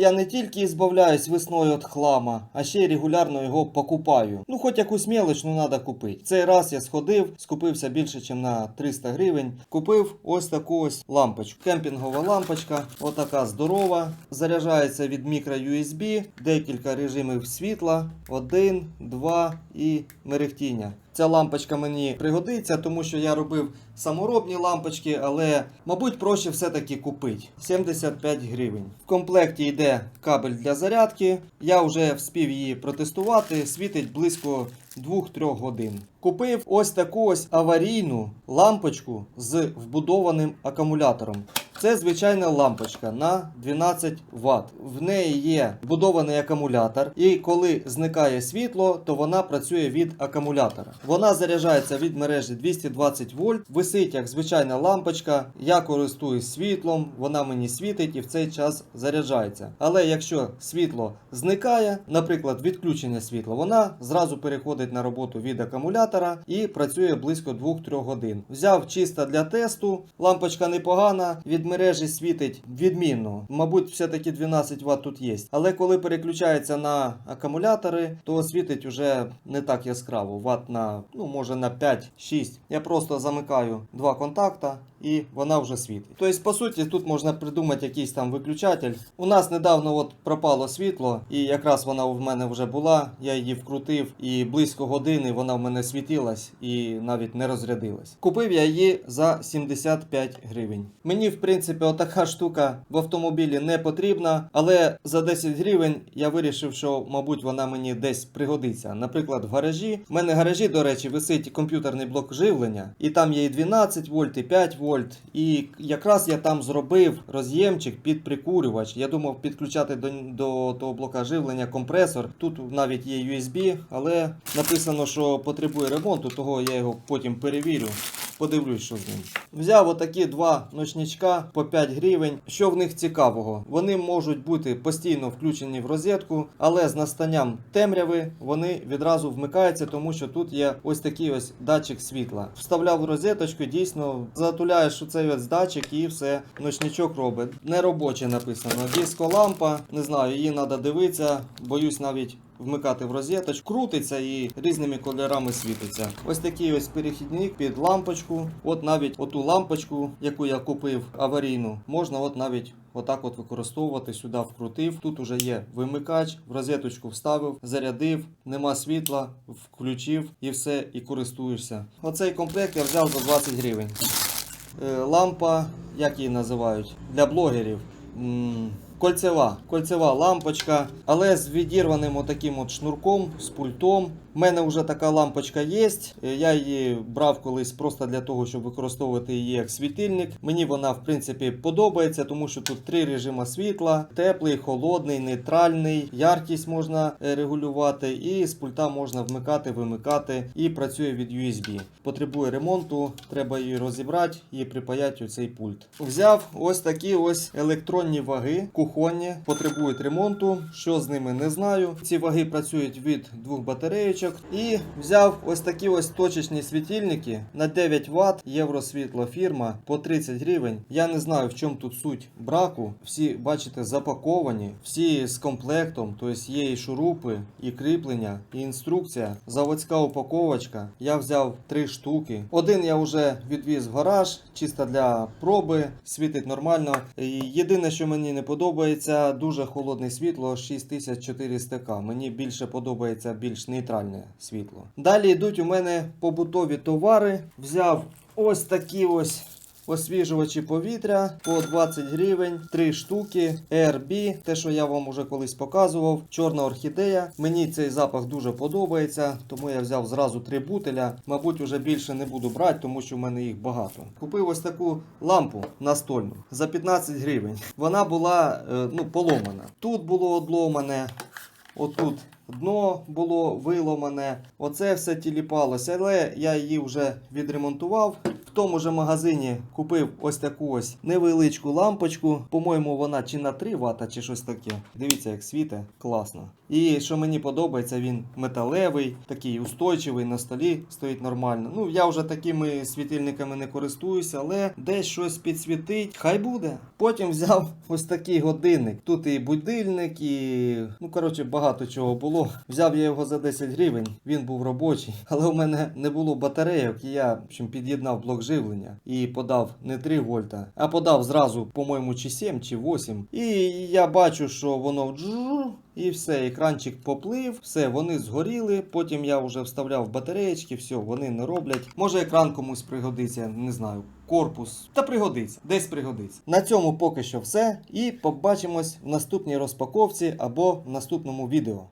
Я не тільки збавляюсь весною від хлама, а ще й регулярно його покупаю. Ну, хоч якусь мелоч, ну треба купити. Цей раз я сходив, скупився більше, ніж на 300 гривень. Купив ось таку ось лампочку. Кемпінгова лампочка, отака здорова. Заряджається від мікро USB, декілька режимів світла, один, два і мерехтіння. Ця лампочка мені пригодиться, тому що я робив саморобні лампочки, але, мабуть, проще все-таки купити. 75 гривень. В комплекті йде кабель для зарядки. Я вже вспів її протестувати, світить близько 2-3 годин. Купив ось таку ось аварійну лампочку з вбудованим акумулятором. Це звичайна лампочка на 12 Вт. В неї є вбудований акумулятор, і коли зникає світло, то вона працює від акумулятора. Вона заряджається від мережі 220 вольт, висить як звичайна лампочка. Я користуюсь світлом, вона мені світить і в цей час заряджається. Але якщо світло зникає, наприклад, відключення світла, вона зразу переходить на роботу від акумулятора і працює близько 2-3 годин. Взяв чисто для тесту, лампочка непогана, від мережі світить відмінно. Мабуть, все-таки 12 Вт тут є. Але коли переключається на акумулятори, то світить уже не так яскраво. Ват на, ну, може на 5-6. Я просто замикаю два контакта і вона вже світить. Тобто, по суті, тут можна придумати якийсь там виключатель. У нас недавно от пропало світло, і якраз вона в мене вже була. Я її вкрутив, і близько години вона в мене світилась і навіть не розрядилась. Купив я її за 75 гривень. Мені, в принципі, отака штука в автомобілі не потрібна, але за 10 гривень я вирішив, що, мабуть, вона мені десь пригодиться. Наприклад, в гаражі. У мене в гаражі, до речі, висить комп'ютерний блок живлення, і там є і 12 вольт, і 5 вольт. І якраз я там зробив роз'ємчик під прикурювач. Я думав підключати до, до того блока живлення компресор. Тут навіть є USB, але написано, що потребує ремонту, того я його потім перевірю. Подивлюсь, що з ним. Взяв отакі два ночничка по 5 гривень. Що в них цікавого? Вони можуть бути постійно включені в розетку, але з настанням темряви вони відразу вмикаються, тому що тут є ось такий ось датчик світла. Вставляв в розеточку, дійсно затуляєш цей ось датчик і все, ночничок робить. Не робоче написано. Диско-лампа, не знаю, її треба дивитися, боюсь навіть вмикати в розеточку, крутиться і різними кольорами світиться. Ось такий ось перехідник під лампочку. От навіть оту лампочку, яку я купив аварійну, можна от навіть отак от використовувати. Сюди вкрутив. Тут уже є вимикач, в розеточку вставив, зарядив, нема світла, включив і все, і користуєшся. Оцей комплект я взяв за 20 гривень. Е, Лампа, як її називають, для блогерів. Кольцева, кольцева лампочка, але з відірваним отаким от шнурком, з пультом. У мене вже така лампочка є. Я її брав колись просто для того, щоб використовувати її як світильник. Мені вона в принципі подобається, тому що тут три режими світла: теплий, холодний, нейтральний, яркість можна е, регулювати, і з пульта можна вмикати, вимикати і працює від USB. Потребує ремонту, треба її розібрати і припаяти у цей пульт. Взяв ось такі ось електронні ваги, кухонні, потребують ремонту. Що з ними не знаю. Ці ваги працюють від двох батареєчок. І взяв ось такі ось точечні світильники на 9 Вт, євросвітло фірма по 30 гривень. Я не знаю в чому тут суть браку. Всі, бачите, запаковані, всі з комплектом, тобто є і шурупи, і кріплення, і інструкція. Заводська упаковочка. Я взяв три штуки. Один я вже відвіз в гараж, чисто для проби, світить нормально. Єдине, що мені не подобається, дуже холодне світло 6400К. Мені більше подобається більш нейтральне світло. Далі йдуть у мене побутові товари. Взяв ось такі ось. Освіжувачі повітря по 20 гривень, 3 штуки, RB, те, що я вам уже колись показував, чорна орхідея. Мені цей запах дуже подобається, тому я взяв зразу 3 бутеля. Мабуть, уже більше не буду брати, тому що в мене їх багато. Купив ось таку лампу настольну за 15 гривень. Вона була е, ну, поломана. Тут було одломане, отут дно було виломане. Оце все тіліпалося, але я її вже відремонтував. Тому же магазині купив ось таку ось невеличку лампочку. По-моєму, вона чи на 3 Вт, чи щось таке. Дивіться, як світе, класно. І що мені подобається, він металевий, такий устойчивий на столі, стоїть нормально. Ну, я вже такими світильниками не користуюся, але десь щось підсвітить, хай буде. Потім взяв ось такий годинник. Тут і будильник, і ну коротше багато чого було. Взяв я його за 10 гривень. Він був робочий, але у мене не було батарейок. І я в общем, під'єднав блок живлення і подав не 3 вольта, а подав зразу, по-моєму, чи 7, чи 8. І я бачу, що воно джу, і все, екранчик поплив, все, вони згоріли. Потім я вже вставляв батареєчки, все, вони не роблять. Може екран комусь пригодиться, не знаю. Корпус та пригодиться, десь пригодиться. На цьому поки що все. І побачимось в наступній розпаковці або в наступному відео.